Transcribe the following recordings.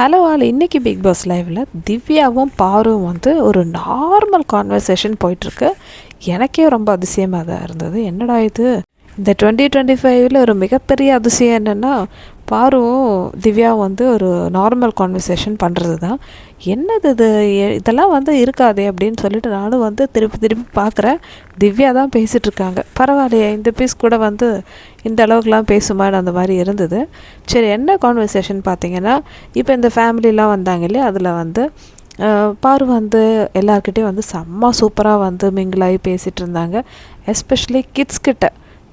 Hello all இன்றைக்கி Bigg Boss லைவில் திவ்யாவும் பாரும் வந்து ஒரு நார்மல் கான்வர்சேஷன் போயிட்டுருக்கு எனக்கே ரொம்ப அதிசயமாக தான் இருந்தது. என்னடா இது? இந்த டுவெண்ட்டி டுவெண்ட்டி ஃபைவ்ல ஒரு மிகப்பெரிய அதிசயம் என்னென்னா பாருவும் திவ்யா வந்து ஒரு நார்மல் கான்வர்சேஷன் பண்ணுறது தான் என்னது இது? இதெல்லாம் வந்து இருக்காதே அப்படின்னு சொல்லிட்டு நானும் வந்து திருப்பி திருப்பி பார்க்குறேன் திவ்யா தான் பேசிகிட்ருக்காங்க பரவாயில்லையே இந்த பீஸ் கூட வந்து இந்த அளவுக்குலாம் பேசுமான்னு அந்த மாதிரி இருந்தது. சரி என்ன கான்வர்சேஷன் பார்த்தீங்கன்னா இப்போ இந்த ஃபேமிலிலாம் வந்தாங்க இல்லையா? அதில் வந்து பாரு வந்து எல்லாருக்கிட்டேயும் வந்து செம்ம சூப்பராக வந்து மிங்கிளாகி பேசிகிட்டு இருந்தாங்க எஸ்பெஷலி கிட்ஸ்கிட்ட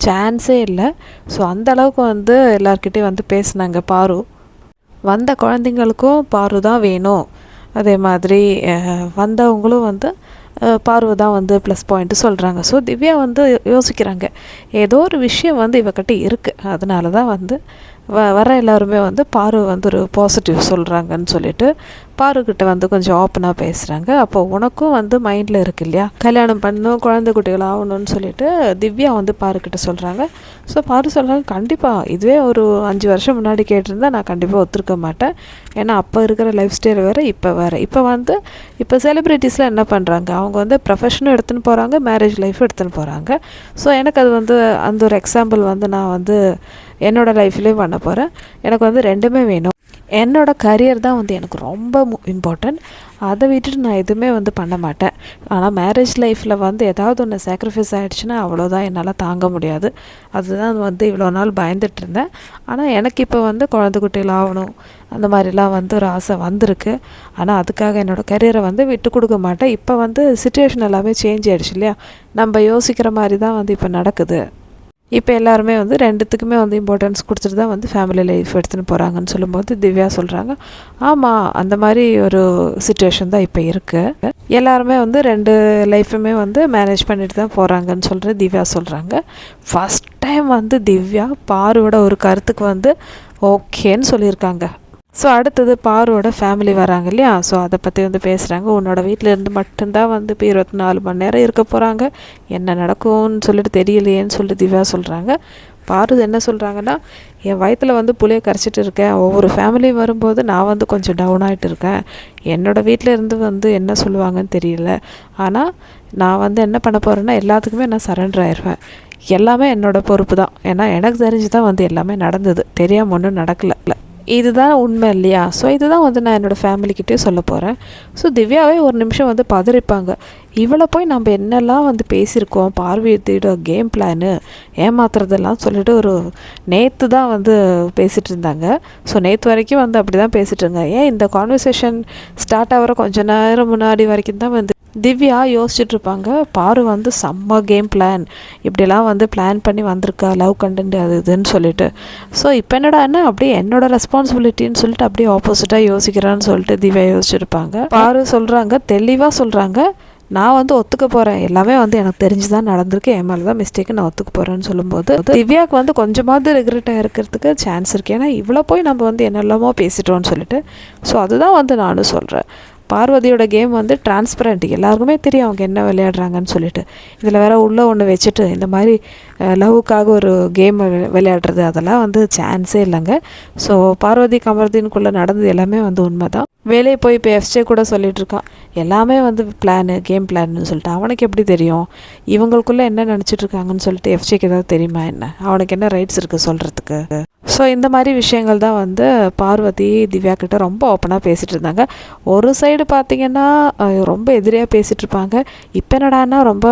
சான்ஸே இல்லை. ஸோ அந்த அளவுக்கு வந்து எல்லார்கிட்டயும் வந்து பேசுனாங்க பாரு. வந்த குழந்தைங்களுக்கும் பாரு தான் வேணும். அதே மாதிரி வந்தவங்களும் வந்து பார்வை தான் வந்து ப்ளஸ் பாயிண்ட்டு சொல்கிறாங்க ஸோ திவ்யா வந்து யோசிக்கிறாங்க. ஏதோ ஒரு விஷயம் வந்து இவக்கிட்ட இருக்குது அதனால தான் வந்து வ வர எல்லாருமே வந்து பாரு வந்து ஒரு பாசிட்டிவ் சொல்கிறாங்கன்னு சொல்லிட்டு பாருக்கிட்ட வந்து கொஞ்சம் ஓப்பனாக பேசுகிறாங்க அப்போ உனக்கும் வந்து மைண்டில் இருக்கு இல்லையா? கல்யாணம் பண்ணணும் குழந்தை குட்டிகள் ஆகணும்னு சொல்லிட்டு திவ்யா வந்து பாருக்கிட்ட சொல்கிறாங்க ஸோ பாரு சொல்கிறாங்க கண்டிப்பாக இதுவே ஒரு அஞ்சு வருஷம் முன்னாடி கேட்டிருந்தா நான் கண்டிப்பாக ஒத்துருக்க மாட்டேன். ஏன்னா அப்போ இருக்கிற லைஃப் ஸ்டைல் வேறு இப்போ வேறு. இப்போ வந்து இப்போ செலிப்ரிட்டிஸில் என்ன பண்ணுறாங்க அவங்க வந்து ப்ரொஃபஷனும் எடுத்துன்னு போகிறாங்க மேரேஜ் லைஃப் எடுத்துன்னு போகிறாங்க ஸோ எனக்கு அது வந்து அந்த ஒரு எக்ஸாம்பிள் வந்து நான் வந்து என்னோட லைஃப்லேயும் பண்ண போகிறேன் எனக்கு வந்து ரெண்டுமே வேணும். என்னோட கரியர் தான் வந்து எனக்கு ரொம்ப இம்பார்ட்டன்ட் அதை விட்டுட்டு நான் எதுவுமே வந்து பண்ண மாட்டேன். ஆனால் மேரேஜ் லைஃப்பில் வந்து ஏதாவது ஒன்று சாக்ரிஃபைஸ் ஆகிடுச்சுன்னா அவ்வளோதான் என்னால் தாங்க முடியாது. அதுதான் வந்து இவ்வளோ நாள் பயந்துட்டு இருந்தேன். ஆனால் எனக்கு இப்போ வந்து குழந்தை குட்டிகள் ஆகணும். அந்த மாதிரிலாம் வந்து ஒரு ஆசை வந்திருக்கு. ஆனால் அதுக்காக என்னோடய கரியரை வந்து விட்டு கொடுக்க மாட்டேன். இப்போ வந்து சுச்சுவேஷன் எல்லாமே சேஞ்ச் ஆகிடுச்சு இல்லையா? நம்ம யோசிக்கிற மாதிரி தான் வந்து இப்போ நடக்குது. இப்போ எல்லாருமே வந்து ரெண்டுத்துக்குமே வந்து இம்பார்ட்டன்ஸ் கொடுத்துட்டு தான் வந்து ஃபேமிலி லைஃப் எடுத்துன்னு போகிறாங்கன்னு சொல்லும்போது திவ்யா சொல்கிறாங்க ஆமாம் அந்த மாதிரி ஒரு சுச்சுவேஷன் தான் இப்போ இருக்குது எல்லாருமே வந்து ரெண்டு லைஃப்புமே வந்து மேனேஜ் பண்ணிட்டு தான் போகிறாங்கன்னு சொல்கிற திவ்யா சொல்கிறாங்க ஃபஸ்ட் டைம் வந்து திவ்யா பாருவோட ஒரு கருத்துக்கு வந்து ஓகேன்னு சொல்லியிருக்காங்க. ஸோ அடுத்தது பாரோட ஃபேமிலி வராங்க இல்லையா? ஸோ அதை பற்றி வந்து பேசுகிறாங்க உன்னோட வீட்டிலேருந்து மட்டும்தான் வந்து இப்போ இருபத்தி நாலு மணி நேரம் இருக்க போகிறாங்க என்ன நடக்கும்னு சொல்லிட்டு தெரியலையேன்னு சொல்லிட்டு திவ்யா சொல்கிறாங்க பாரு என்ன சொல்கிறாங்கன்னா என் வயிற்றில் வந்து புளியை கரைச்சிட்டு இருக்கேன். ஒவ்வொரு ஃபேமிலி வரும்போது நான் வந்து கொஞ்சம் டவுன் ஆகிட்டு இருக்கேன். என்னோட வீட்டில் இருந்து வந்து என்ன சொல்லுவாங்கன்னு தெரியல. ஆனால் நான் வந்து என்ன பண்ண போகிறேன்னா எல்லாத்துக்குமே நான் சரண்டர் ஆயிடுவேன் எல்லாமே என்னோடய பொறுப்பு தான். ஏன்னா எனக்கு தெரிஞ்சு தான் வந்து எல்லாமே நடந்தது. தெரியாமல் ஒன்றும் நடக்கல. இதுதான் உண்மை இல்லையா? ஸோ இதுதான் வந்து நான் என்னோடய ஃபேமிலிக்கிட்டே சொல்ல போகிறேன் ஸோ திவ்யாவே ஒரு நிமிஷம் வந்து பதறிப்பாங்க. இவளை போய் நம்ம என்னெல்லாம் வந்து பேசியிருக்கோம் பார்வையத்தோட கேம் பிளானு ஏமாத்துறதெல்லாம் சொல்லிட்டு ஒரு நேற்று தான் வந்து பேசிகிட்டு இருந்தாங்க. ஸோ நேற்று வரைக்கும் வந்து அப்படி தான் பேசிகிட்டு இருந்தாங்க ஏன் இந்த கான்வர்சேஷன் ஸ்டார்ட் ஆகிற கொஞ்ச நேரம் முன்னாடி வரைக்கும் தான் வந்து திவ்யா யோசிச்சுட்டு இருப்பாங்க பாரு வந்து செம்ம கேம் பிளான் இப்படிலாம் வந்து பிளான் பண்ணி வந்திருக்கா லவ் கண்டென்ட் அது இதுன்னு சொல்லிட்டு. ஸோ இப்போ என்னடா என்ன? அப்படியே என்னோட ரெஸ்பான்சிபிலிட்டின்னு சொல்லிட்டு அப்படியே ஆப்போசிட்டாக யோசிக்கிறான்னு சொல்லிட்டு திவ்யா யோசிச்சிருப்பாங்க பாரு. சொல்கிறாங்க தெளிவாக சொல்கிறாங்க நான் வந்து ஒத்துக்க போகிறேன் எல்லாமே வந்து எனக்கு தெரிஞ்சு தான் நடந்திருக்கு. என் மேலே தான் மிஸ்டேக்கு நான் ஒத்துக்க போகிறேன்னு சொல்லும்போது திவ்யாவுக்கு வந்து கொஞ்சமாவது ரெக்ரெட்டாக இருக்கிறதுக்கு சான்ஸ் இருக்குது ஏன்னா இவ்வளோ போய் நம்ம வந்து என்னெல்லாமோ பேசிட்டோம்னு சொல்லிட்டு. ஸோ அதுதான் வந்து நானும் சொல்கிறேன் பார்வதியோட கேம் வந்து டிரான்ஸ்பரண்ட் எல்லாருக்குமே தெரியும் அவங்க என்ன விளையாடுறாங்கன்னு சொல்லிட்டு. இதில் வேற உள்ளே ஒன்று வச்சுட்டு இந்த மாதிரி லவ்வுக்காக ஒரு கேம் விளையாடுறது அதெல்லாம் வந்து சான்ஸே இல்லைங்க. ஸோ பார்வதி கமர்தீனுக்குள்ளே நடந்தது எல்லாமே வந்து உண்மை தான் வேலையை போய் இப்போ எஃப்ஜே கூட சொல்லிட்டு இருக்கான். எல்லாமே வந்து பிளானு கேம் பிளான்னு சொல்லிட்டு. அவனுக்கு எப்படி தெரியும்? இவங்களுக்குள்ளே என்ன நினச்சிட்டு இருக்காங்கன்னு சொல்லிட்டு எஃப்ஜேக்கு ஏதாவது தெரியுமா என்ன? அவனுக்கு என்ன ரைட்ஸ் இருக்குது சொல்கிறதுக்கு ஸோ இந்த மாதிரி விஷயங்கள் தான் வந்து பார்வதி திவ்யா கிட்ட ரொம்ப ஓப்பனாக பேசிகிட்டு இருந்தாங்க. ஒரு சைடு பார்த்திங்கன்னா ரொம்ப எதிரியாக பேசிகிட்டு இருப்பாங்க. இப்போ என்னடான்னா ரொம்ப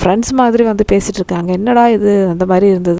ஃப்ரெண்ட்ஸ் மாதிரி வந்து பேசிகிட்டு இருக்காங்க. என்னடா இது? அந்த மாதிரி இருந்தது.